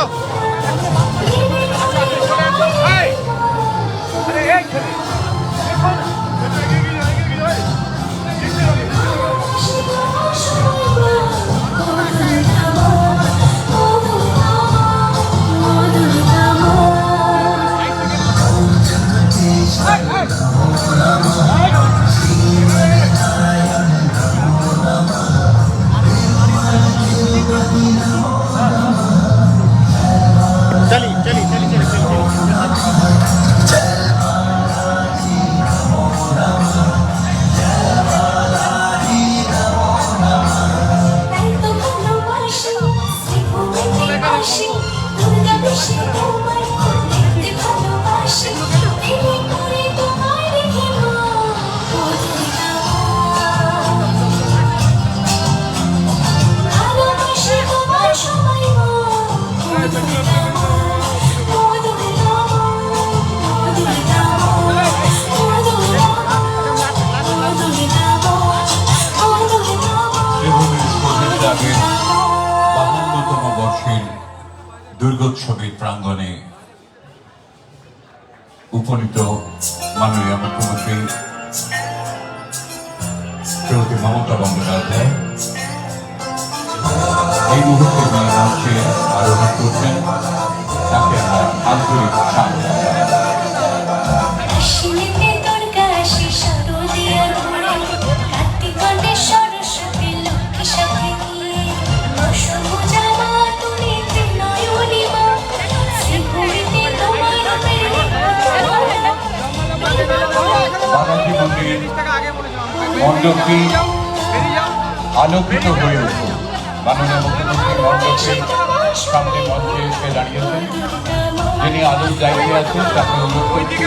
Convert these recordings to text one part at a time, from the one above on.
Photo চলি মণ্ডপটি আলোকিত হয়ে উঠুন মাননীয় মুখ্যমন্ত্রী মণ্ডপের সামনে মঞ্চে এসে দাঁড়িয়েছেন। যিনি আলোর জায়গায় আছেন তাকে অনুরোধ করছি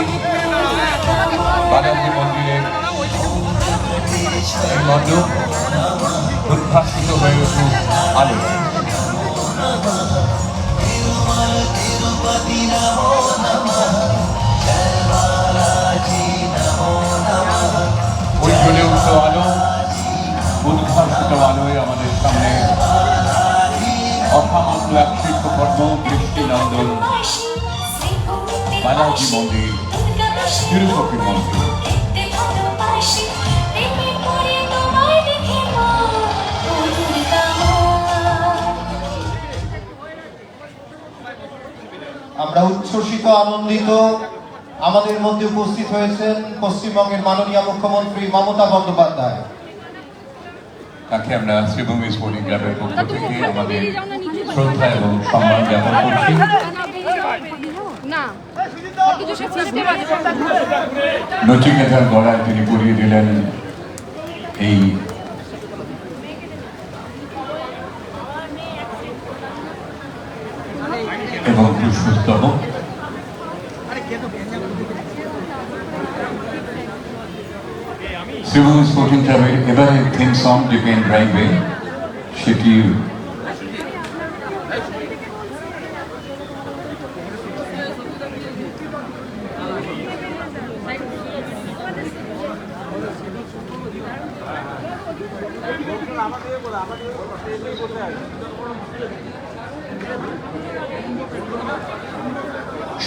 বালাজি মন্দিরের এই উদ্ভাসিত হয়ে উঠুক আলো। ওই জ্বলে উঠল আলো, উদ্ভাসিত আলোয় আমাদের সামনে অসামান্য এক শিল্পকর্ম, দৃষ্টিনন্দন আমরা উচ্ছ্বসিত আনন্দিত আমাদের মধ্যে উপস্থিত হয়েছেন পশ্চিমবঙ্গের মাননীয় মুখ্যমন্ত্রী মমতা বন্দ্যোপাধ্যায়। তাকে আমরা শ্রীভূমি স্পোর্টিং ক্লাবের পক্ষ থেকে আমাদের শ্রদ্ধা এবং সম্মান জ্ঞাপন করছি। নচিকেতার গলায় তিনি পরিয়ে দিলেন এই এবং পুষ্পস্তবক শ্রীভূমি স্পোর্টিং ক্লাবের এবারে থিম সং ডিপেন্ড ড্রাইভে সেটি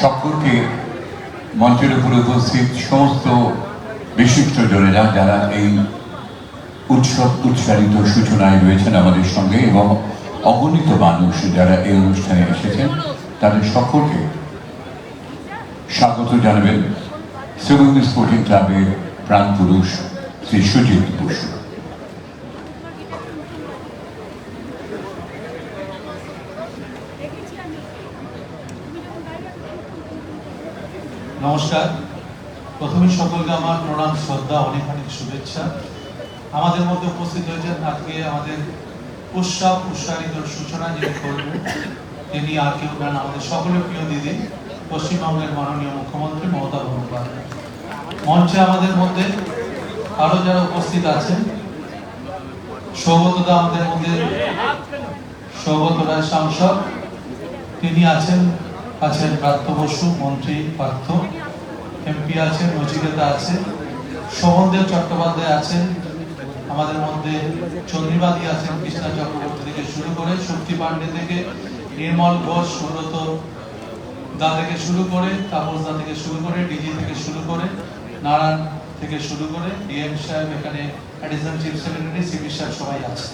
সকলকে মঞ্চের উপর উপস্থিত সমস্ত বিশিষ্ট জনেরা যারা এই উৎসব উৎসারিত সূচনায় রয়েছেন আমাদের সঙ্গে এবং অগণিত মানুষ যারা এই অনুষ্ঠানে এসেছেন, তাদের সকলকে স্বাগত জানাবেন সেভেন স্পোর্টিং ক্লাবের প্রাণপুরুষ শ্রী সুজিত বসু। নমস্কার। প্রথমে সকলকে আমার প্রণাম, শ্রদ্ধা, অনেক অনেক শুভেচ্ছা। আমাদের মধ্যে উপস্থিত হয়েছেন আজকে আমাদের উৎসব, উৎসাহিত সূচনা যিনি করবেন, তিনি আর কেউ নেন আমাদের সকলের প্রিয় দিদি, পশ্চিমবঙ্গের মাননীয় মুখ্যমন্ত্রী মমতা বন্দ্যোপাধ্যায়। মঞ্চে আমাদের মধ্যে আরও যারা উপস্থিত আছেন, সৌগতদা আমাদের মধ্যে, সৌগত রায় সাংসদ, তিনি আছেন আছেন প্রার্থ বসু, মন্ত্রী, পার্থ। এমপি আছেন, নচিকেতা আছে সমন্দেব চট্টোপাধ্যায় আছেন, আমাদের মধ্যে চন্দ্রিমাদি আছেন, কৃষ্ণা চক্রবর্তী থেকে শুরু করে শক্তি পাণ্ডে থেকে নির্মল ঘোষ, সুব্রত দা থেকে শুরু করে, তাপস দা থেকে শুরু করে ডিজি থেকে শুরু করে, নারায়ণ থেকে শুরু করে ডিএম সাহেব এখানে অ্যাডিশনাল চিফ সেক্রেটারি সিবি সাহেব সবাই আছে।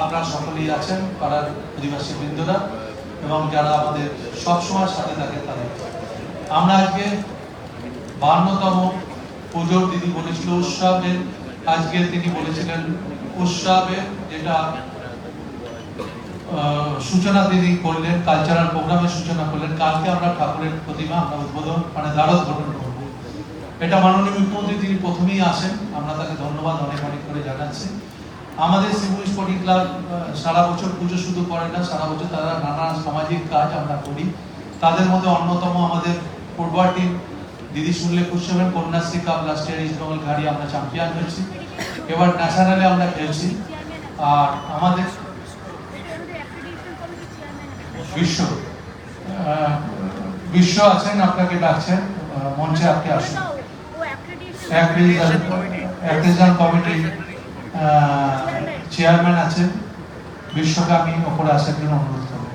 আপনারা সকলেই আছেন, পাড়ার অধিবাসী বৃন্দরা, এবং যারা আমাদের সবসময় সাথে থাকে তাদের। আমরা আজকে বান্নতম পুজোর দিদি বলেছিল উৎসবের আজকে তিনি বলেছিলেন উৎসবের যেটা সূচনা দিদি করলেন কালচারাল প্রোগ্রামের সূচনা করলেন, কালকে আমরা ঠাকুরের প্রতিমা, আমরা উদ্বোধন মানে দ্বারোদ্বোধন করব। এটা মাননীয় মুখ্যমন্ত্রী তিনি প্রথমেই আসেন, আমরা তাকে ধন্যবাদ অনেক অনেক করে জানাচ্ছি। আমাদের সিভিল স্পোর্টিং ক্লাব সারা বছর পুজো শুধু করে না, সারা বছর তারা নানা সামাজিক কাজ আমরা করি। তাদের মধ্যে অন্যতম আমাদের ফুটবল টিম দিদি শুনলে খুশি হবেন, Kanyashree cup last year East Bengal ঘাড়ি আমরা চ্যাম্পিয়ন হয়েছি। এবার ন্যাশনালে আমরা খেলছি। আর আমাদের বিশ্ব বিশ্ব আছেন, আপনাকে ডাকছেন মঞ্চে আপনি আসুন। অ্যাক্রিজন কমিটি চেয়ারম্যান আছেন। বিশ্বকে ওপরে আসার জন্য অনুরোধ করব।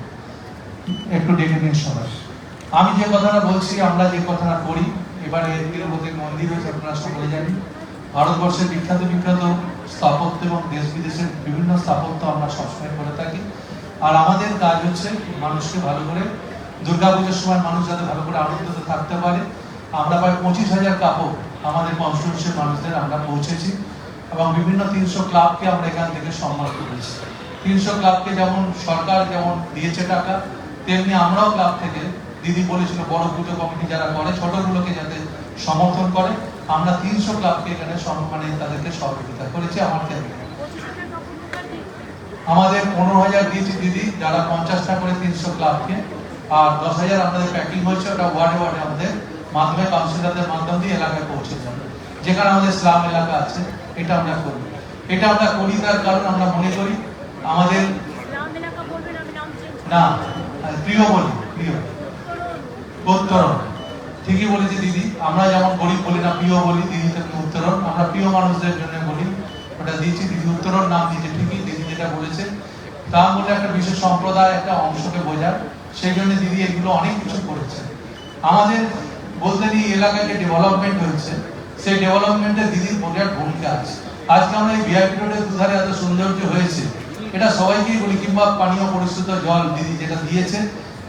একটু ডেকে দিন সবাই। আমি যে কথাটা বলছি, আমরা যে কথাটা করি এবারে তিরুপতি মন্দির হয়েছে, আপনারা জানেন। ভারতবর্ষের বিখ্যাত বিখ্যাত স্থাপত্য এবং দেশ বিদেশের বিভিন্ন স্থাপত্য আমরা সবসময় করে থাকি। আর আমাদের কাজ হচ্ছে মানুষকে ভালো করে, দুর্গাপুজোর সময় মানুষ যাতে ভালো করে আনন্দিত থাকতে পারে। আমরা প্রায় পঁচিশ হাজার কাপড় আমাদের কনস্টিটিউশন মানুষদের আমরা পৌঁছেছি এবং বিভিন্ন তিনশো ক্লাবকে আমরা এখান থেকে সম্মান করেছি। তিনশো ক্লাবকে যেমন সরকার যেমন দিয়েছে টাকা, তেমনি আমরাও ক্লাব থেকে দিদি বলেছিল বড় পুজো কমিটি যারা করে ছোটগুলোকে যাতে সমর্থন করে। আমরা তিনশো ক্লাবকে এখানে সম্মানে তাদেরকে সহযোগিতা করেছি আমার ক্ষেত্রে আমাদের পনেরো হাজার দিয়েছে দিদি যারা পঞ্চাশটা করে তিনশো ক্লাবকে আর দশ হাজার আমাদের প্যাকিং হয়েছে ওটা ওয়ার্ডে ওয়ার্ডে আমাদের মাধ্যমে কাউন্সিলরদের মাধ্যম দিয়ে এলাকায় পৌঁছে যাবে। যেখানে আমাদের স্লাম এলাকা আছে এটা আমরা করি। এটা আমরা করি তার কারণ আমরা মনে করি আমাদের না প্রিয় বলি প্রিয়। উত্তরণ ঠিকই বলেছে দিদি। আমরা যেমন গরিব বলি না, প্রিয় বলি, দিদি তেমনি উত্তরণ। আমরা প্রিয় মানুষদের জন্য বলি, ওটা দিয়েছি দিদি উত্তরণ, নাম দিয়েছে ঠিকই, দিদি যেটা বলেছে। তার মধ্যে একটা বিশেষ সম্প্রদায়, একটা অংশকে বোঝায় সেই জন্য দিদি এগুলো অনেক কিছু করেছে। আমাদের বলতে নিয়ে এলাকায় যে ডেভেলপমেন্ট হয়েছে, সেই ডেভেলপমেন্টে দিদির বিরাট ভূমিকা আছে। আজকে আমরা এই ভিআইপি রোডের দুধারে এত সৌন্দর্য হয়েছে, এটা সবাইকেই বলি, কিংবা পানীয় পরিশুদ্ধ জল দিদি যেটা দিয়েছে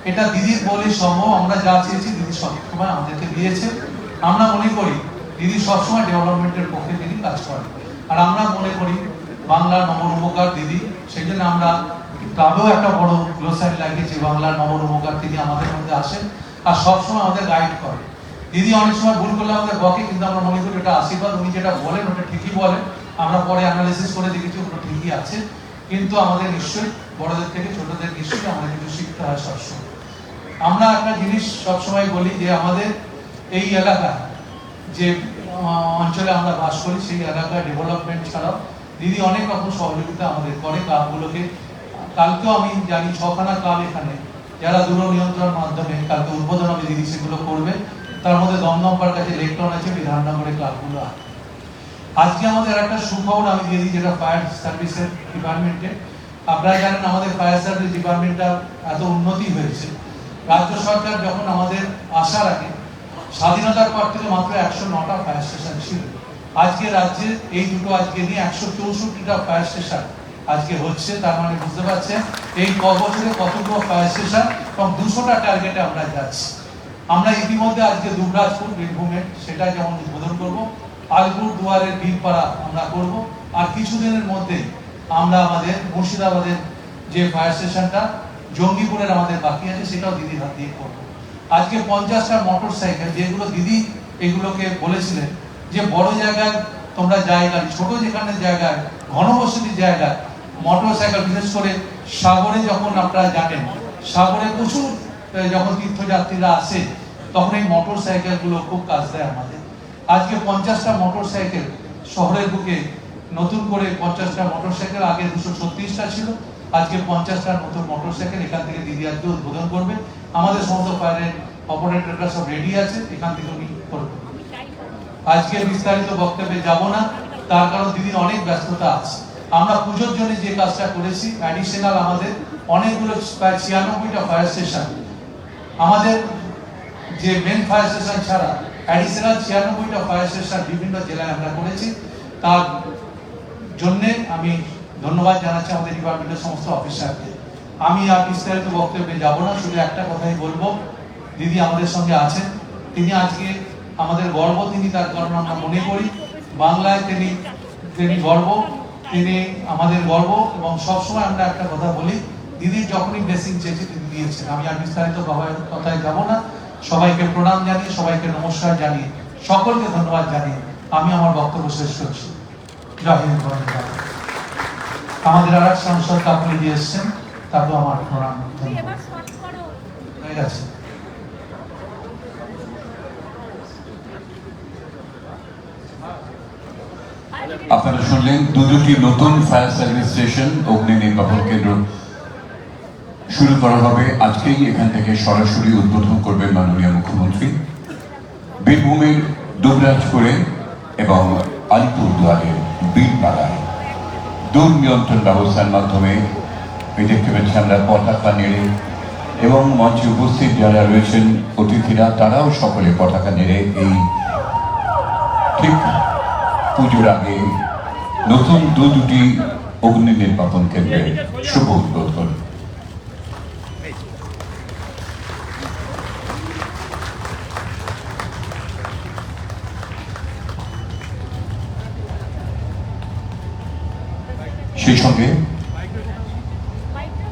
এটা দিদির বলে সম্ভব আমরা যা চেয়েছি দিদি সবসময় আমাদেরকে দিয়েছে। আমরা মনে করি দিদি সবসময় ডেভেলপমেন্টের পক্ষে দিদি কাজ করে আর আমরা মনে করি বাংলার নবরূপকার দিদি, সেই জন্য আমরা ক্লাবেও একটা বড় গ্লোসারি লাগিয়েছি বাংলার নবরূপকার তিনি আমাদের মধ্যে আসেন আর সবসময় আমাদের গাইড করে। দিদি অনেক সময় ভুল করলে আমাদের বকে, কিন্তু আমরা মনে করি ওটা আশীর্বাদ, উনি যেটা বলেন ওটা ঠিকই বলেন। আমরা পরে অ্যানালিসিস করে দেখেছি ওটা ঠিকই আছে। কিন্তু আমাদের নিশ্চয়ই বড়দের থেকে ছোটদের নিশ্চয়ই আমাদের কিছু শিখতে হয় সবসময় আমরা একটা জিনিস সবসময় বলি যে আমাদের এই এলাকা, যে অঞ্চলে আমরা বাস করি, সেই এলাকায় ডেভেলপমেন্ট ছাড়াও দিদি অনেক রকম সহযোগিতা আমাদের করে ক্লাবগুলোকে। কালকেও আমি জানি ছখানা ক্লাব এখানে, যারা দূর নিয়ন্ত্রণ মাধ্যমে কালকে উদ্বোধন হবে দিদি সেগুলো করবে। তার মধ্যে দমদম পার কাছে লেকটন আছে, বিধাননগরে ক্লাবগুলো আছে। আজকে আমাদের একটা সুখবর আমি দিয়ে দিই, যেটা ফায়ার সার্ভিসের ডিপার্টমেন্টে আপনারা জানেন আমাদের ফায়ার সার্ভিস ডিপার্টমেন্টটা এত উন্নতি হয়েছে। রাজ্য সরকার যখন আমাদের আসার আগে স্বাধীনতার পর থেকে মাত্র একশো নটা ফায়ার স্টেশন ছিল। আজকে রাজ্যে এই দুটো আজকে নিয়ে একশো চৌষট্টিটা ফায়ার স্টেশন আজকে হচ্ছে, তার মানে বুঝতে পারছেন? এই ক বছরে কতগুলো ফায়ার স্টেশন এবং দুশোটা টার্গেটে আমরা যাচ্ছি। আমরা ইতিমধ্যে আজকে দুবরাজপুর বীরভূমে সেটা যেমন উদ্বোধন করব, আলিপুর দুয়ারের বীরপাড়া আমরা করব। আর কিছুদিনের মধ্যে আমরা আমাদের মুর্শিদাবাদের যে ফায়ার স্টেশনটা জঙ্গিপুরের আমাদের বাকি আছে, সেটাও দিদির হাত দিয়ে করব। আজকে পঞ্চাশটা মোটর সাইকেল যেগুলো দিদি এগুলোকে বলেছিলেন যে বড় জায়গায় তোমরা জায়গা ছোট যেখানে জায়গায় ঘনবসতির জায়গায় মোটর সাইকেল বিশেষ করে সাগরে যখন আপনারা জানেন সাগরে প্রচুর যখন তীর্থযাত্রীরা আসে, তখন এই মোটর সাইকেলগুলো খুব কাজ দেয় আমাদের। আজকে পঞ্চাশটা মোটর সাইকেল শহরের বুকে নতুন করে পঞ্চাশটা মোটর সাইকেল আগে দুশো ছত্রিশটা ছিল আজকে পঞ্চাশটা নতুন মোটর সাইকেল এখান থেকে দিদি আজকে উদ্বোধন করবে। আমাদের সমস্ত ফায়ারের অপারেটররা সব রেডি আছে, এখান থেকে উনি করবে আজকে বিস্তারিত বক্তব্যে যাব না, তার কারণ দিদির অনেক ব্যস্ততা আছে। আমরা পুজোর জন্য যে কাজটা করেছি অ্যাডিশনাল আমাদের অনেকগুলো প্রায় ছিয়ানব্বইটা ফায়ার স্টেশন আমাদের যে মেন ফায়ার স্টেশন ছাড়া অ্যাডিশনাল ছিয়ানব্বইটা ফায়ার স্টেশন বিভিন্ন জেলায় আমরা করেছি। তার জন্যে আমি ধন্যবাদ জানাচ্ছি আমাদের ডিপার্টমেন্টের সমস্ত অফিসারকে আমি আর বিস্তারিত বক্তব্যে যাব না, শুধু একটা কথাই বলব। দিদি আমাদের সঙ্গে আছেন। তিনি আজকে আমাদের গর্ব, তিনি তার কারণ আমরা মনে করি। বাংলায় তিনি তিনি গর্ব, তিনি আমাদের গর্ব এবং সবসময় আমরা একটা কথা বলি দিদির যখনই ব্লেসিং চেয়েছি তিনি দিয়েছেন। আমি আর বিস্তারিত কথা- কথায় যাব না। সবাইকে প্রণাম জানিয়ে, সবাইকে নমস্কার জানিয়ে, সকলকে ধন্যবাদ জানিয়ে আমি আমার বক্তব্য শেষ করছি। জয় হিন্দ। আমাদের আর এক সাংসদ কাকুলি দিয়ে এসছেন তাকেও আমার প্রণাম হয়ে গেছে। আপনারা শুনলেন দু দুটি নতুন ফায়ার সার্ভিস স্টেশন অগ্নি নির্বাপন কেন্দ্র। শুরু করা হবে আজকেই এখান থেকে সরাসরি উদ্বোধন করবেন মাননীয় মুখ্যমন্ত্রী। বীরভূমের দুবরাজপুরে এবং আলিপুরদুয়ারের বীরপাড়ায়। দূর নিয়ন্ত্রণ ব্যবস্থার মাধ্যমে এই দেখতে আমরা পতাকা নেড়ে এবং মঞ্চে উপস্থিত যারা রয়েছেন অতিথিরা, তারাও সকলে পতাকা নেড়ে এই ঠিক পুজোর আগে নতুন দু দুটি অগ্নি নির্বাপন কেন্দ্রে শুভ উদ্বোধন সেই সঙ্গে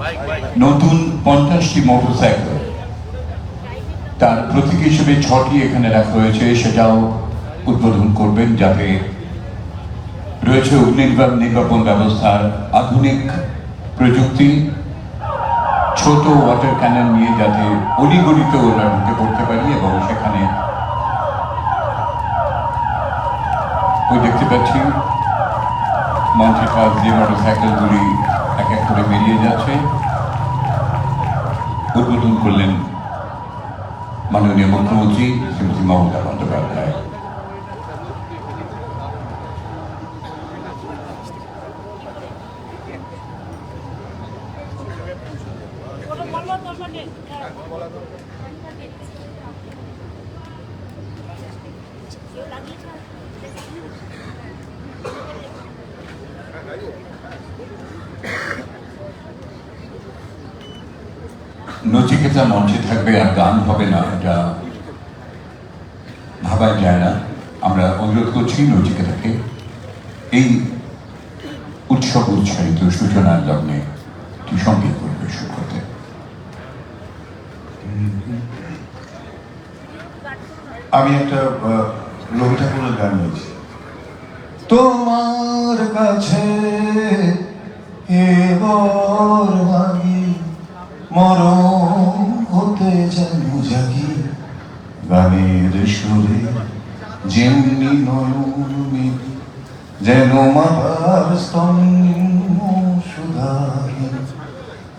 বাইক বাইক নতুন পঞ্চাশটি মোটরসাইকেল। তার প্রতীক হিসেবে ছটি এখানে রাখা হয়েছে, সেটাও উদ্বোধন করবেন যাতে রয়েছে অগ্নি নির্বা- নির্বাপন ব্যবস্থার আধুনিক প্রযুক্তি, ছোট ওয়াটার ক্যানন নিয়ে যাতে অলিগলিতে ওরা ঢুকে পড়তে পারি এবং সেখানে ওই দেখতে পাচ্ছি মঞ্চের কাজ দিয়ে মোটরসাইকেলগুলি এক এক করে বেরিয়ে যাচ্ছে। উদ্বোধন করলেন মাননীয় মুখ্যমন্ত্রী শ্রীমতী মমতা বন্দ্যোপাধ্যায়। নচিকেতা মঞ্চে থাকবে আর গান হবে না, এটা ভাবাই যায় না। আমরা অনুরোধ করছি নচিকেতাকে এই উৎসব উৎসাহিত সূচনার লগ্নে একটি সংগীত পরিবেশন করতে আমি একটা রবি ঠাকুরের গান নিয়েছি তোমার কাছে এবার মরম হতে যেন জাগি গানের সুরে, যেমনি নয়ন যেন মাতার স্তম্ভ সুধারে।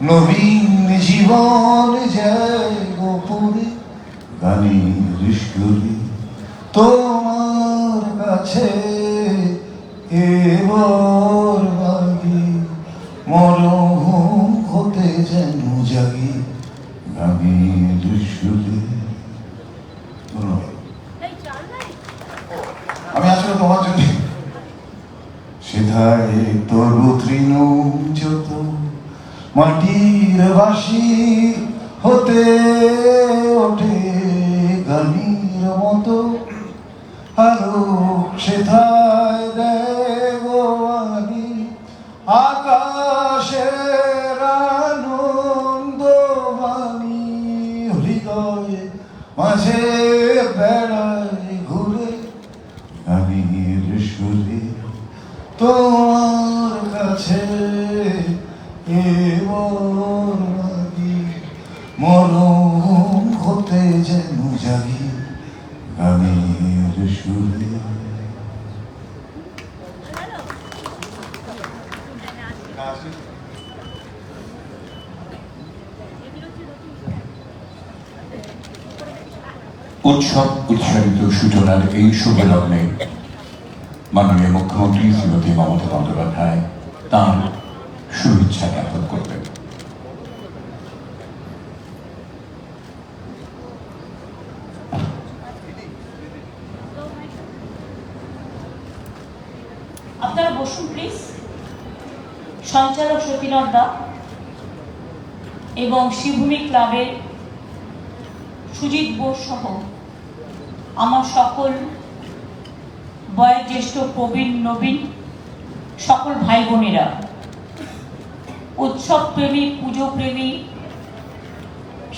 নবীন জীবন যায় গোপুরে গানের সুরে তোমার কাছে এবার বাগি মরম হতে যেন জাগি গানের সুরে ধন্যবাদ আমি আসলে তোমার জন্য সেধায় তরু তৃণ যত মাটির বাসি হতে ওঠে গানির মতো। আরও সেথায় দেবানি আকাশের আনন্দবাণী। হৃদয়ে মাঝে বেড়ায় ঘুরে গানের সুরে তোমার কাছে মরম হতে যেন জাগি গানের সুরে। উৎসব উৎসাহিত সূচনার এই শুভ লগ্নে মাননীয় মুখ্যমন্ত্রী শ্রীমতী মমতা বন্দ্যোপাধ্যায় তার শুভেচ্ছা জ্ঞাপন করবেন। আপনারা বসুন প্লিজ সঞ্চালক সতীনাথ দা এবং শিবভূমি ক্লাবের সুজিত বোস সহ আমার সকল বয়োজ্যেষ্ঠ প্রবীণ, নবীন, সকল ভাই বোনেরা উৎসব প্রেমী পুজো প্রেমী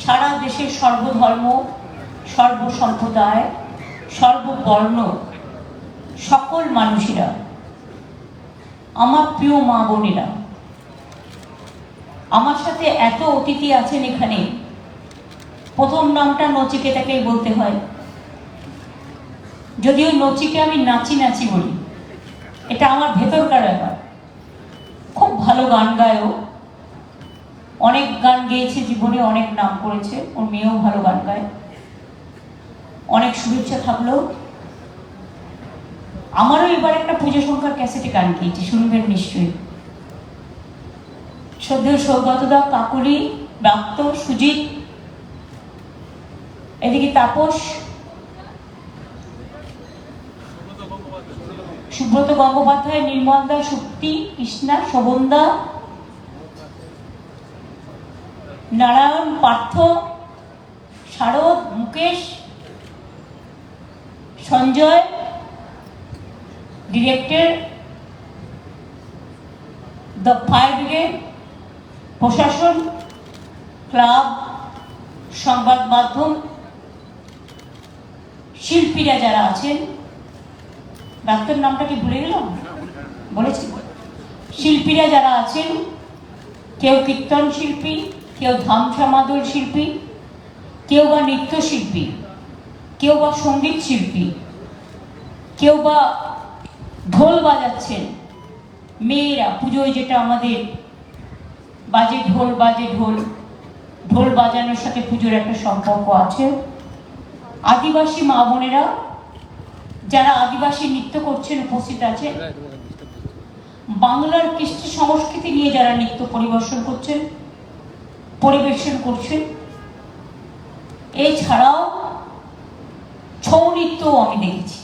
সারা দেশের সর্বধর্ম, সর্বসম্প্রদায়, সর্ববর্ণ, সকল মানুষেরা, আমার প্রিয় মা বোনেরা, আমার সাথে এত অতিথি আছেন এখানে প্রথম নামটা নচিকেতাকেই বলতে হয় যদিও নচিকে আমি নাচি নাচি বলি, এটা আমার ভেতরকার ব্যাপার খুব ভালো গান গায় ও। অনেক গান গেয়েছে জীবনে, অনেক নাম করেছে, ওর মেয়েও ভালো গান গায়। অনেক শুভেচ্ছা থাকলেও আমারও এবার একটা পুজো সংখ্যার ক্যাসেটে গান গিয়েছি, শুনবেন নিশ্চয়ই। শ্রদ্ধেয় সৌগতদা কাকুলি ব্রাত্য সুজিত, এদিকে তাপস, সুব্রত গঙ্গোপাধ্যায় নির্মলদা Shakti Krishna শোভনদা Narayan Partha, Sharad, Mukesh, Sanjay, director, the fire brigade, প্রশাসন, ক্লাব, সংবাদ মাধ্যম, শিল্পীরা যারা আছেন, ডাক্তার নামটা কি ভুলে গেলাম? বলেছি। শিল্পীরা যারা আছেন, কেউ কীর্তন শিল্পী কেউ ধামসা মাদল শিল্পী, কেউ বা নৃত্যশিল্পী, কেউ বা সংগীত শিল্পী, কেউ বা ঢোল বাজাচ্ছেন। মেয়েরা, পুজোয় যেটা আমাদের বাজে ঢোল বাজে ঢোল ঢোল বাজানোর সাথে পুজোর একটা সম্পর্ক আছে। আদিবাসী মা বোনেরা, যারা আদিবাসী নৃত্য করছেন, উপস্থিত আছে বাংলার কৃষ্টি সংস্কৃতি নিয়ে যারা নৃত্য পরিবেশন করছেন পরিবেশন করছেন। এছাড়াও ছৌ নৃত্যও আমি দেখেছি।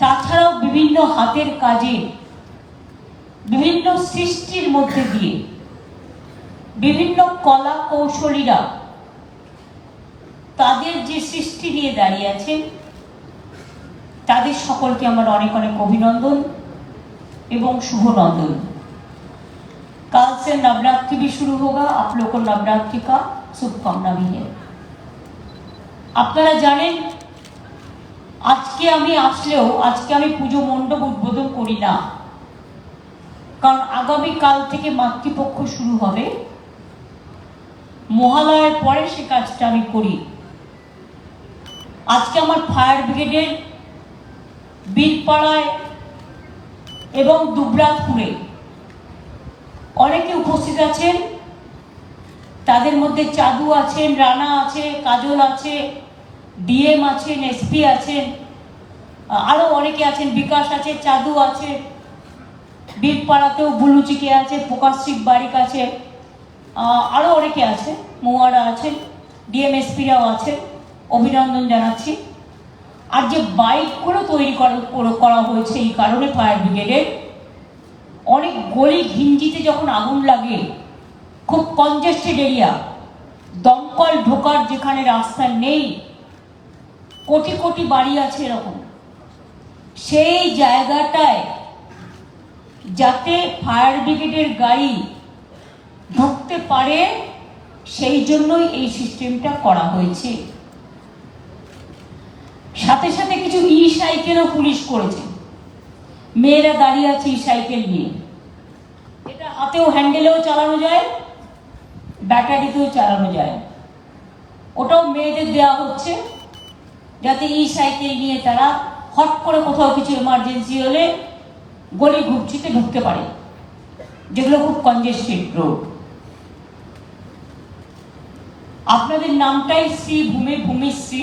তাছাড়াও বিভিন্ন হাতের কাজে বিভিন্ন সৃষ্টির মধ্যে দিয়ে বিভিন্ন কলা কৌশলীরা তাদের যে সৃষ্টি নিয়ে দাঁড়িয়ে আছেন, তাদের সকলকে আমার অনেক অনেক অভিনন্দন এবং শুভনন্দন। कल से नवरात्रि भी शुरू होगा आप लोग को नवरात्रि का शुभकामना भी है আপনারা জানেন আজকে আমি আসলেও আজকে আমি পুজো মণ্ডপ উদ্বোধন করি না কারণ আগামী কাল থেকে মাতৃপক্ষ শুরু হবে মহালয়ার পরে সে কাজটা আমি করি আজকে আমার ফায়ার ব্রিগেডের বীরপাড়ায় এবং দুবরাজপুরে অনেকে উপস্থিত আছেন। তাদের মধ্যে চাদু আছেন, রানা আছে, কাজল আছে, ডিএম আছেন, এসপি আছেন আরও অনেকে আছেন, বিকাশ আছে, চাদু আছে, বীরপাড়াতেও বুলুচিকে আছে প্রকাশিক বারিক আছে আরও অনেকে আছে মৌয়ারা আছেন ডিএমএসপিরাও আছেন, অভিনন্দন জানাচ্ছি। আর যে বাইকগুলো তৈরি করা করা হয়েছে এই কারণে ফায়ার ব্রিগেডের অনেক গলি ঘিঞ্জিতে যখন আগুন লাগে, খুব কনজেস্টেড এরিয়া দমকল ঢোকার যেখানে রাস্তা নেই, কোটি কোটি বাড়ি আছে এরকম। সেই জায়গাটায় যাতে ফায়ার ব্রিগেডের গাড়ি ঢুকতে পারে, সেই জন্যই এই সিস্টেমটা করা হয়েছে। সাথে সাথে কিছু ই সাইকেলও পুলিশ করেছে। মেয়েরা দাঁড়িয়ে আছে ই সাইকেল নিয়ে। এটা হাতেও হ্যান্ডেলেও চালানো যায়, ব্যাটারিতেও চালানো যায়। ওটাও মেয়েদের দেওয়া হচ্ছে, যাতে ই সাইকেল নিয়ে তারা হট করে কোথাও কিছু এমার্জেন্সি হলে গলি ঘুপচিতে ঢুকতে পারে, যেগুলো খুব কনজেস্টেড রোড আপনাদের নামটাই শ্রী ভূমি ভূমিশ্রী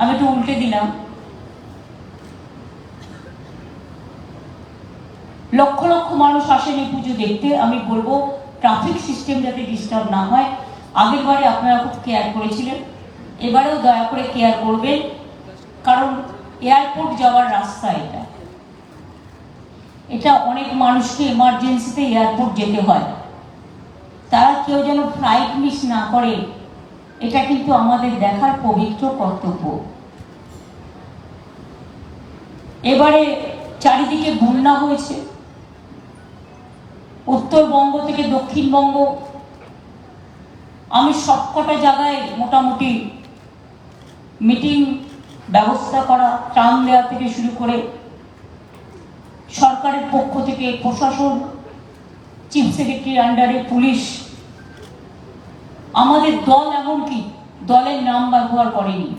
আমি একটু উল্টে দিলাম। লক্ষ লক্ষ মানুষ আসেন এই পুজো দেখতে। আমি বলব ট্রাফিক সিস্টেম যাতে ডিস্টার্ব না হয়, আগের বারে আপনারা খুব কেয়ার করেছিলেন। এবারেও দয়া করে কেয়ার করবেন, কারণ এয়ারপোর্ট যাওয়ার রাস্তা এটা। এটা অনেক মানুষকে এমার্জেন্সিতে এয়ারপোর্ট যেতে হয়। তারা কেউ যেন ফ্লাইট মিস না করে, এটা কিন্তু আমাদের দেখার পবিত্র কর্তব্য। এবারে চারিদিকে বন্যা হয়েছে। উত্তরবঙ্গ থেকে দক্ষিণবঙ্গ। আমি সবকটা জায়গায় মোটামুটি মিটিং ব্যবস্থা করা ত্রাণ দেওয়া থেকে শুরু করে সরকারের পক্ষ থেকে প্রশাসন, চিফ সেক্রেটারির আন্ডারে পুলিশ, আমাদের দল এমনকি দলের নাম ব্যবহার করেনি।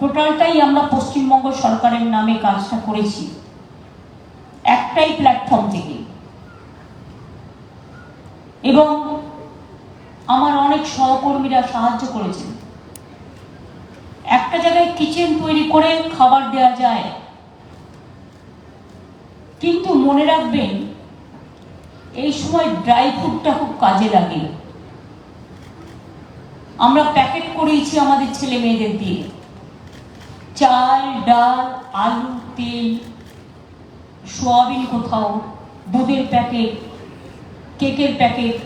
টোটালটাই আমরা পশ্চিমবঙ্গ সরকারের নামে কাজটা করেছি। একটাই প্ল্যাটফর্ম থেকে। এবং আমার অনেক সহকর্মীরা সাহায্য করেছেন। একটা জায়গায় কিচেন তৈরি করে খাবার দেওয়া যায়। কিন্তু মনে রাখবেন, এই সময় ড্রাই ফ্রুটটা খুব কাজে লাগে। আমরা প্যাকেট করিয়েছি আমাদের ছেলে মেয়েদের দিয়ে। চাল, ডাল, আলু, তেল, সোয়াবিন কোথাও, দুধের প্যাকেট কেকের প্যাকেট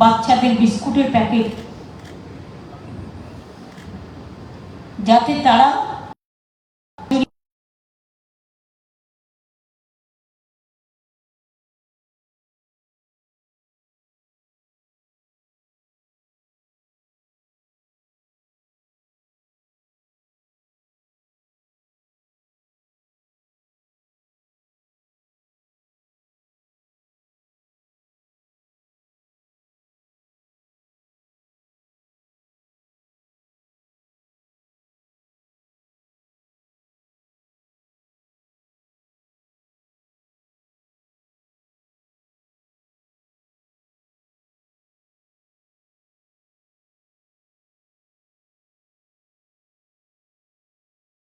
বাচ্চাদের বিস্কুটের প্যাকেট। যাতে তারা